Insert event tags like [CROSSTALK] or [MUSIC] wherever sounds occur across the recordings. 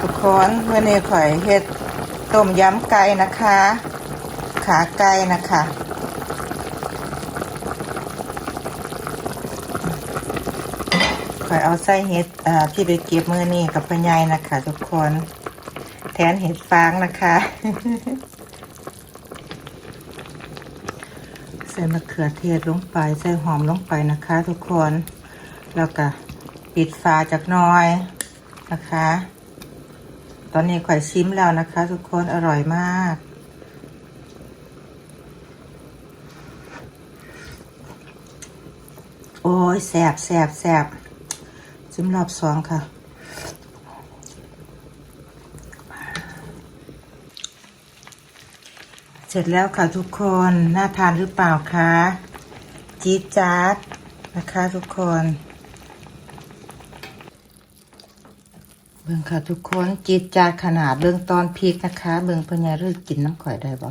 ทุกคนวันนี้ข่อยเฮ็ดต้มยำไก่นะคะ ขาไก่นะคะข่อยเอาไส้เห็ดอ่าที่ไปเก็บเมื่อนี่กับพญายนะคะ ทุกคนแทนเห็ดฟางนะคะใส่มะเขือเทศลงไป ใส่หอมลงไปนะคะ ทุกคน แล้วก็ ปิดฝาจากน้อยนะคะ ตอนนี้ข่อยชิมแล้วนะคะ ทุกคนอร่อยมาก โอ้ยแสบแสบแสบชิมรอบสองค่ะเสร็จแล้วค่ะทุกคน น่าทานหรือเปล่าคะ จี๊ดจ๊าดนะคะทุกคน เบิ่งค่ะทุกคนจี๊ดจาขนาดเบิ่งตอนพริกนะคะ เบิ่งเพิ่นยารือกินน้ำข่อยได้บ่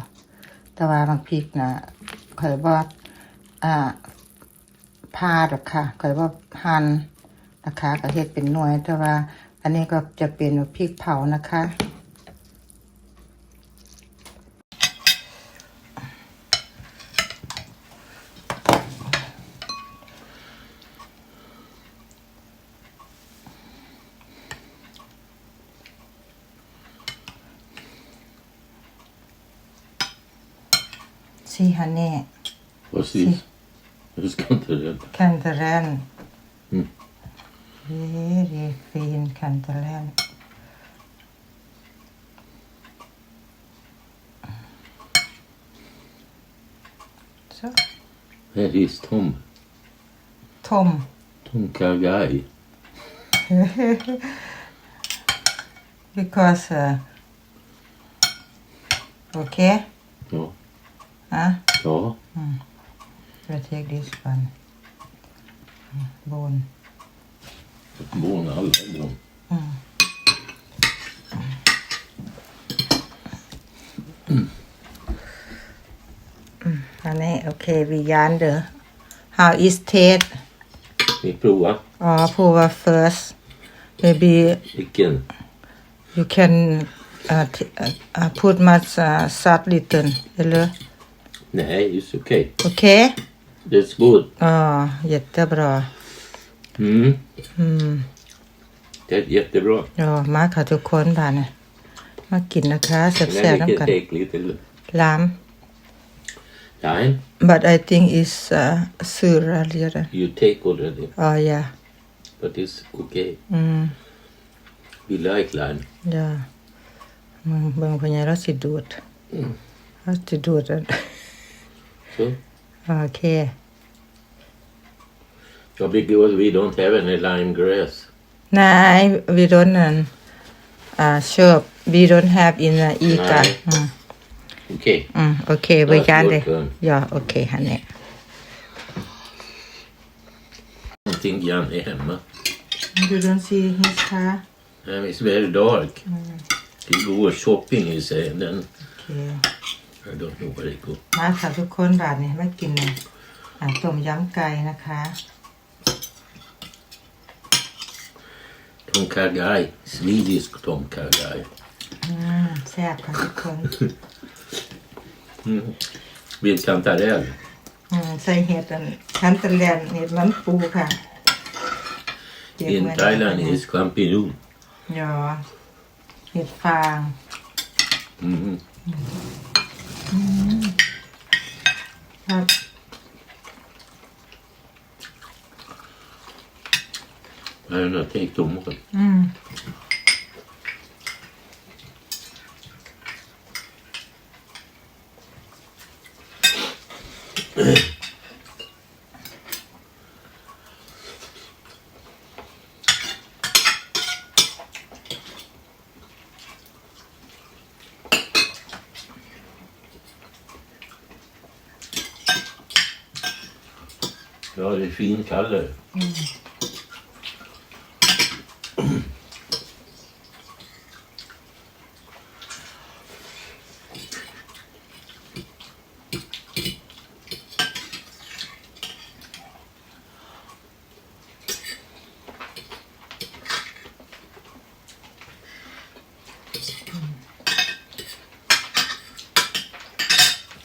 แต่ว่าบางพริกนะข่อยบ่อ่าพาดอกค่ะข่อยบ่หั่นนะคะก็เฮ็ดเป็นหน่วยแต่ว่า อันนี้ก็จะเป็นพริกเผานะคะ see honey. What's this? It's Cantalan. Cantalan. Hmm. Very fine Cantalan. So. Where is Tom? Tom. Tom Kagai. [LAUGHS] because, uh, okay? No huh? I take this one. Mm, Bone. Born alla born. Honey, okay, we yonder. How is taste? Vi provar. Oh, pour first. Maybe Vilken? you can uh, t- uh, uh, put much uh, salt little. Nej, it's okay. Okay? That's good. Oh, jättebra. Mm. Mm. Det är jättebra. โอ้มาค่ะทุกคนบ้านเนี่ยมากินนะคะแซ่บ Men ๆ vi น้ำ kan กัน take lite. ล้าม Nej, but I think is uh, sura lite you take already. อ๋อ yeah But it's okay. อืม We like lime. yeah มึงเบิ่งพญาเราสิดูดเราสิดูดอัน So. โอเค Ja, because we don't have any lime grass. นาย we don't um, uh, shop we don't have in uh, อีกันนายอืม Okay. อืมโอเคไว้ยานเลย That's good. ย่าโอเคฮันเนี่ย Någonting Jan är hemma. you don't see his car Um, it's very dark. He go shopping, he say, and then โอเค I don't know where he go. มาค่ะทุกคนบาทนี้มากินอ่าต้มยำไก่นะคะ Tom Kargai. Swedish Tom Kargai. อืมแซ่บค่ะทุกคน Med kantarell. อืมใส่เห็ดอันชั้นตะแลนเห็ดมันปูค่ะเก็บ In ไว้ Thailand is champignon. ยอเห็ดฟาง Mm. ครับ I don't know, take tomaten. อืม Ja, det är fin color.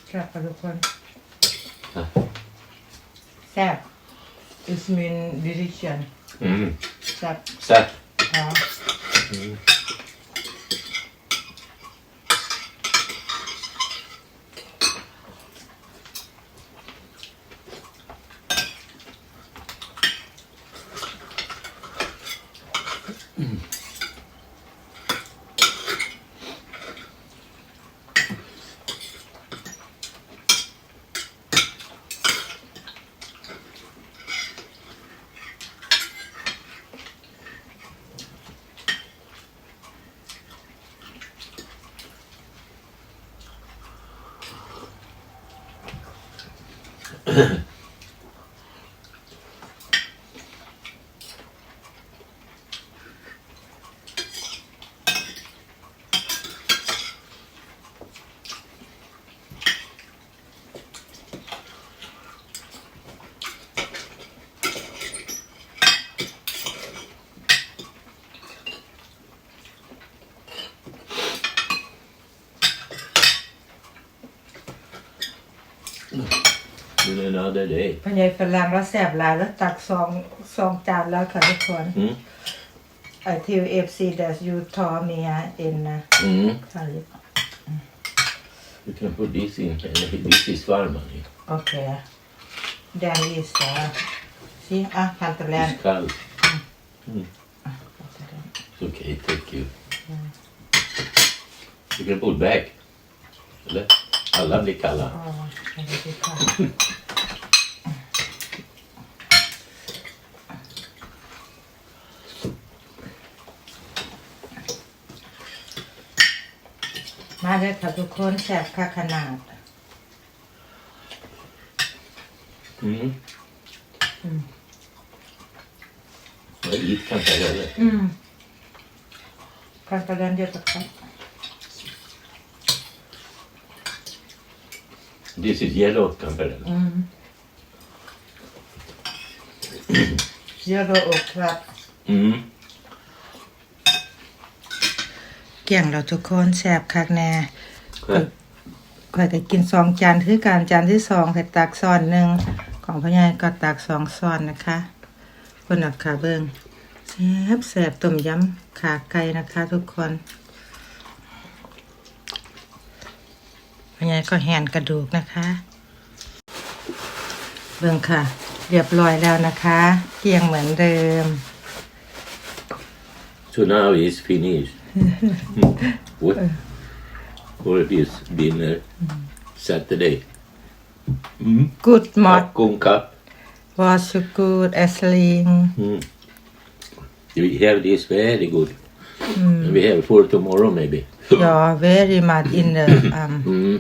แซ่บค่ะทุกคน Ja. แซ่บ is min decision Mm. แซ่บ Sätt. อ๋ อ Men another day. พ่อใหญ่ฝรั่งแล้วแซ่บหลายแล้วตักซองซองจานแล้วค่ะทุกคน Mm. ไอทีเอฟซีเดสยูทอเมียเอ็นนะ Mm. ค่ะ Du kan få this in. Eller this is varm honey. โอเคแดนอีสสิอะพันตะแลน It's kall. Mm. It's okay, thank you. Du kan put back. Eller? Alla blir kalla. อ๋ออันนี้ดีค่ะ เลยค่ะทุกคนแซ่บค่ะขนาด Mm. Mm. Jag gick kanske heller. อืมพันตะแลนเดียวกับครับ This is yellow kanske. อืมเยอะโรอกครับ Mm. เกี่ยงเราทุกคนแซ่บคักแน่ Själv. ข่อยก็กินสองจานคือการจานที่สองข่อยตักซ้อนหนึ่งของพ่อใหญ่ก็ตักสองซ้อนนะคะคนอักขาเบิงแซ่บแซ่บต้มยำขาไก่นะคะ ทุกคนพ่อใหญ่ก็แหนกระดูกนะคะ เบิ่งค่ะ เรียบร้อยแล้วนะคะเกี่ยงเหมือนเดิม So now it's finished. [LAUGHS] what what it is been a Saturday? Mm-hmm. Mm? Good morning. Kung Cup. Was good Esling. Mm. We have this very good. Mm. We have for tomorrow maybe. [LAUGHS] yeah, very much in the mm-hmm. um, mm-hmm.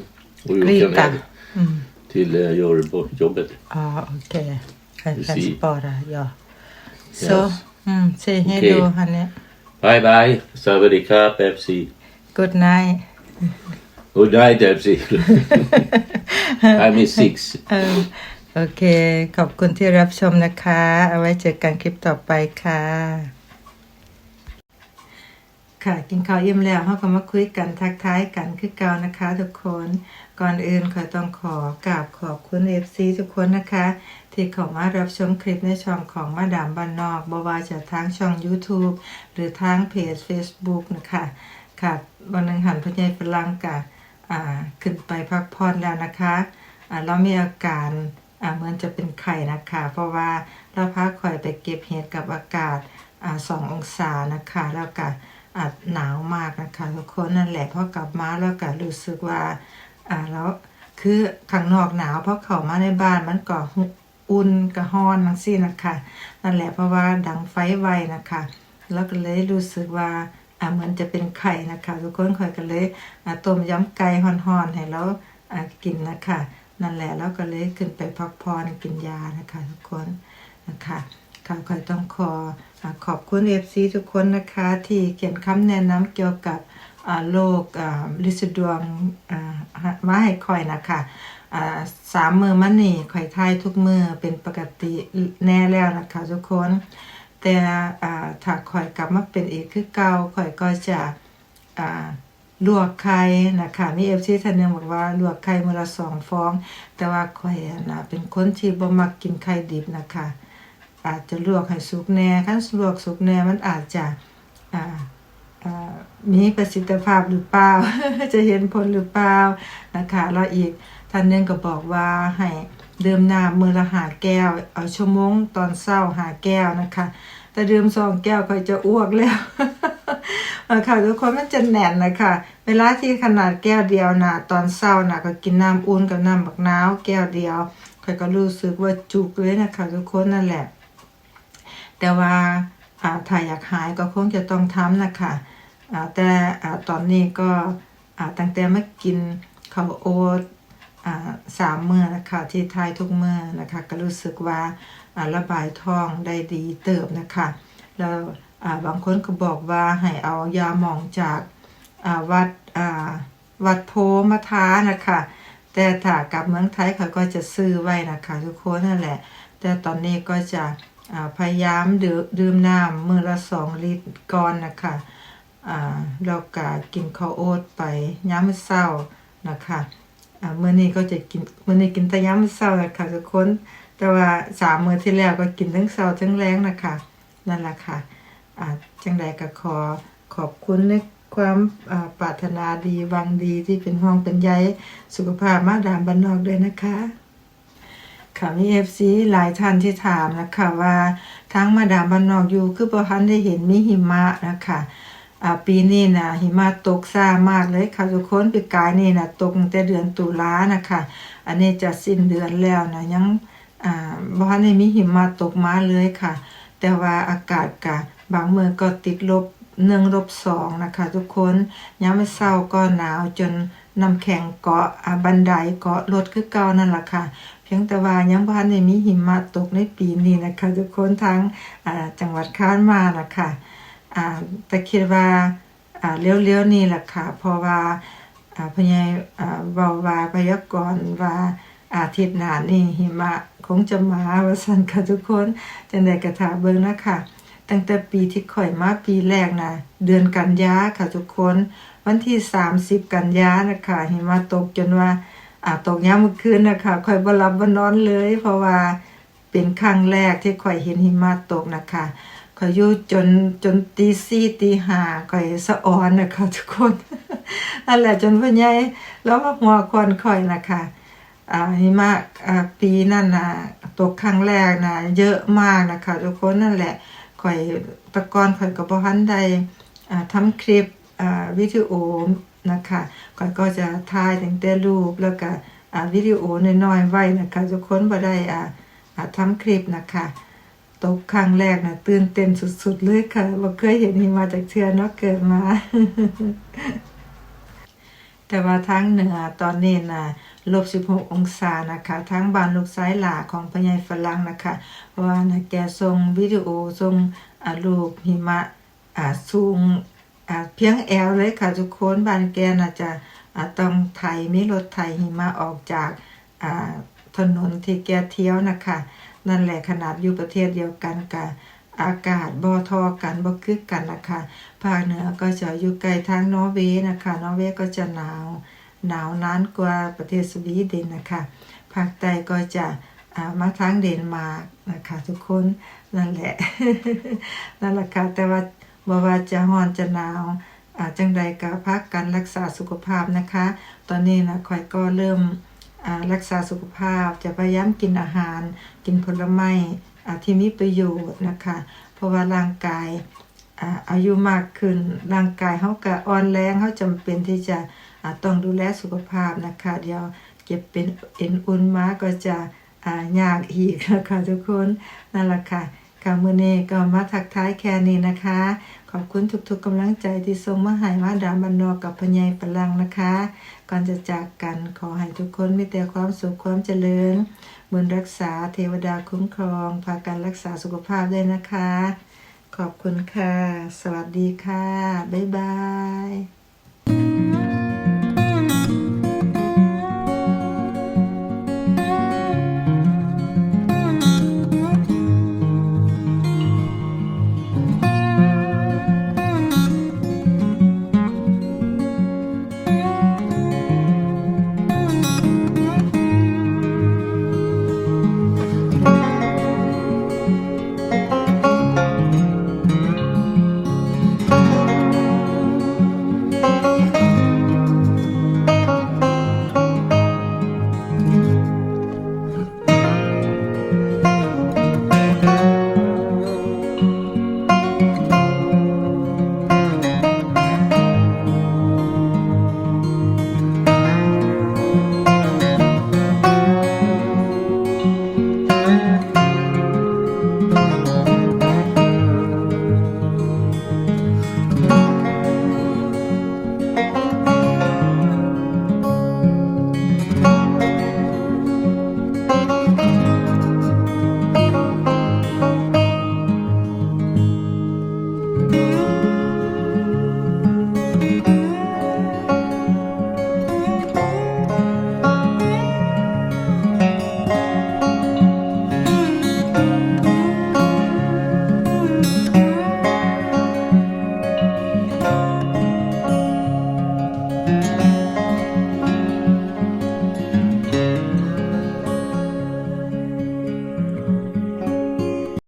mm. We can have mm. till uh, your job. Ah, okay. I see. yeah. Yes. So, mm, say hello, honey. Hello, honey. Bye bye. Sawadika Pepsi. Good night. Good night Pepsi. I'm in six. เออโอเค ขอบคุณที่รับชมนะคะ เอาไว้เจอกันคลิปต่อไปค่ะ ค่ะกินข้าวอิ่มแล้วเราก็มาคุยกันทักทายกันคือเก่านะคะทุกคนก่อนอื่นขอต้องขอกราบขอบคุณเอฟซีทุกคนนะคะ ที่เข้ามารับชมคลิปในช่องของมาดามบ้านนอกบว่าจะทางช่อง YouTube หรือทางเพจ Facebook นะคะค่ะวันหนึงหันพญายฝรั่งกะอ่าขึ้นไปพักผ่อนแล้วนะคะอ่าเรามีอาการอ่าเหมือนจะเป็นไข้นะคะ เพราะว่าเราพักคอยไปเก็บเห็ดกับอากาศอ่าสององศานะคะแล้วก็ อ่าหนาวมากนะคะทุกคนนั่นแหละพอกลับมาแล้วก็รู้สึกว่าอ่าแล้วคือข้างนอกหนาวเพราะเข้ามาในบ้านมันก็อุ่นก็ร้อนทั้งสิ้นนะคะนั่นแหละเพราะว่าดังไฟไวนะคะแล้วก็เลยรู้สึกว่าอ่าเหมือนจะเป็นไข่นะคะทุกคนคอยกันเลยอ่าต้มยำไก่ห่อนๆให้เราอ่ากินนะคะนั่นแหละแล้วก็เลยขึ้นไปพักผ่อนกินยานะคะทุกคนนะคะ ค่ะคอยต้องขอขอบคุณเอฟซีทุกคนนะคะ ที่เขียนคำแนะนำเกี่ยวกับโรคลิซิดวงมาให้คอยนะคะอ่าสามมือมันนี่คอยทายทุกมือเป็นปกติแน่แล้วนะคะทุกคน แต่ถ้าข่อยกลับมาเป็นอีกคือเก่าข่อยก็จะลวกไข่นะคะมีเอฟซีท่านหนึงบอกว่าลวกไข่มือละสองฟอง แต่ว่าข่อยนะเป็นคนที่บ่มักกินไข่ดิบนะคะ อาจจะลวกให้สุกแน่คันลวกสุกแน่มันอาจจะมีประสิทธิภาพหรือเปล่า จะเห็นผลหรือเปล่านะคะแล้วอีกท่านหนึงก็บอกว่าให้ดื่มน้ำมือละหาแก้ว เอาชั่วโมงตอนเช้าหาแก้วนะคะ แต่ดื่มสองแก้วค่อยจะอ้วกแล้วนะคะทุกคนมันจะแน่นนะคะเวลาที่ขนาดแก้วเดียวนะตอนเช้านะก็กินน้ำอุ่นกับน้ำบักนาวแก้วเดียวค่อยก็รู้สึกว่าจุกเลยนะคะทุกคนนั่นแหละ แต่ว่าถ้าอยากหายก็คงจะต้องทำนะคะอ่าแต่ตอนนี้ก็ตั้งแต่มากินข้าวโอ๊ตสามมื้อนะคะที่ทายทุกมื้อนะคะก็รู้สึกว่าระบายท้องได้ดีเติบนะคะแล้วบางคนก็บอกว่าให้เอายาหมองจากวัดวัดโพมาทานะคะแต่ถ้ากลับเมืองไทยเขาก็จะซื้อไว้นะคะทุกคนนั่นแหละ แต่ตอนนี้ก็จะ พยายามดื่มดื่มน้ำมือละสองลิตรก่อนนะคะอ่าแล้วก็กินข้าวโอ๊ตไปย้ำมื้อเช้านะคะอ่ามื้อนี้ก็จะกินเมื้อนี้กินแต่ย้ำมื้อเช้านะคะทุกคนแต่ว่าสามมื้อที่แล้วก็กินทั้งเช้าทั้งแรงนะคะนั่นแหละค่ะอ่าจังใดก็ขอขอบคุณในความปรารถนาดีวังดีที่เป็นห่วงเป็นใยสุขภาพมาดามบ้านนอกด้วยนะคะ ค่ะมีเอฟซีหลายท่านที่ถามนะคะว่าทั้งมาดามบ้านนอกอยู่คือบ่ทันได้เห็นมีหิมะนะคะอ่าปีนี้นะหิมะตกซ่ามากเลยค่ะทุกคนปีกายนี่นะตกตั้งแต่เดือนตุลานะคะอันนี้จะสิ้นเดือนแล้วนะยังอ่าบ่ทันได้มีหิมะตกมาเลยค่ะ แต่ว่าอากาศกะบางเมืองก็ติดลบหนึ่งลบสองนะคะ ทุกคนยามมื้อเช้าก็หนาวจนน้ำแข็งเกาะบันไดเกาะรถคือเก่านั่นแหละค่ะ พียงแต่ว่ายังพันได้มีหิมะตกในปีนี้นะคะทุกคนทั้งจังหวัดค้านมานะคะแต่คิดว่าอ่าเลี้ยวๆนี่แหละค่ะเพราะว่าพญายอ่าเว้าวาพยากรณ์ว่าอาทิตย์หน้านี่หิมะคงจะมาว่าซั่นค่ะทุกคนจังได๋ก็ท่าเบิ่งนะคะตั้งแต่ปีที่ข่อยมาปีแรกนะเดือนกันยาค่ะทุกคน วันที่ 30 กันยานะคะหิมะตกจนว่า อาตกยามมื้อคืนนะคะข่อยบ่หลับบ่นอนเลย เพราะว่าเป็นครั้งแรกที่ข่อยเห็นหิมะตกนะคะข่อยอยู่จนจนตีสี่ตีห้าข่อยสะออนนะคะทุกคนนั่นแหละจนพ่อใหญ่แล้วมาหัวควนข่อยนะคะหิมะปีนั้นนะตกครั้งแรกนะเยอะมากนะคะทุกคนนั่นแหละข่อยตะกอนข่อยก็บ่ทันได้ทำคลิปวิดีโอ นะคะข่อยก็จะถ่ายตั้งแต่รูปแล้วก็วิดีโอน้อยๆไว้นะคะทุกคนบ่ได้อ่าอ่าทำคลิปนะคะตกครั้งแรกนะตื่นเต้นสุดๆเลยค่ะบ่เคยเห็นหิมะจากเทื่อเนาะเกิดมา แต่ว่าทางเหนือตอนนี้นะลบ 16 องศานะคะทั้งบ้านลูกซ้ายหลาของพญายฝรั่งนะคะว่านะแกส่งวิดีโอส่งรูปหิมะสูง เพียงแอวเลยค่ะทุกคนบานแกน่าจจะต้องไถมีรถไถหิมะออกจากถนนที่แกเที่ยวนะคะ นั่นแหละขนาดอยู่ประเทศเดียวกันกับอากาศบ่ทอกันบ่คือกันนะคะภาคเหนือก็จะอยู่ใกล้ทางนอร์เวย์นะคะนอร์เวย์ก็จะหนาวหนาวนานกว่าประเทศสวีเดนนะคะภาคใต้ก็จะามาทางเดนมาร์กนะคะทุกคนนั่นแหละนั่นแหละค่ะแต่ว่า บ่ว่าจะร้อนจะหนาวอาจังใดก็พักกันรักษาสุขภาพนะคะ ตอนนี้นะข่อยก็เริ่มรักษาสุขภาพจะพยายามกินอาหาร กินผลไม้อาที่มีประโยชน์นะคะ เพราะว่าร่างกายอาอายุมากขึ้นร่างกายเขาก็อ่อนแรงเขาจำเป็นที่จะต้องดูแลสุขภาพนะคะ เดี๋ยวเก็บเป็นเอ็นอุ่นมาก็จะยากอีกนะคะทุกคนนั่นแหละค่ะ ค่ะมื้อนี้ก็มาทักทายแค่นี้นะคะ ขอบคุณทุกๆกำลังใจที่ส่งมาให้มาดามบันนอกับพญายฝรั่งนะคะ ก่อนจะจากกันขอให้ทุกคนมีแต่ความสุขความเจริญบุญรักษาเทวดาคุ้มครอง พากันรักษาสุขภาพด้วยนะคะ ขอบคุณค่ะ สวัสดีค่ะ บ๊ายบาย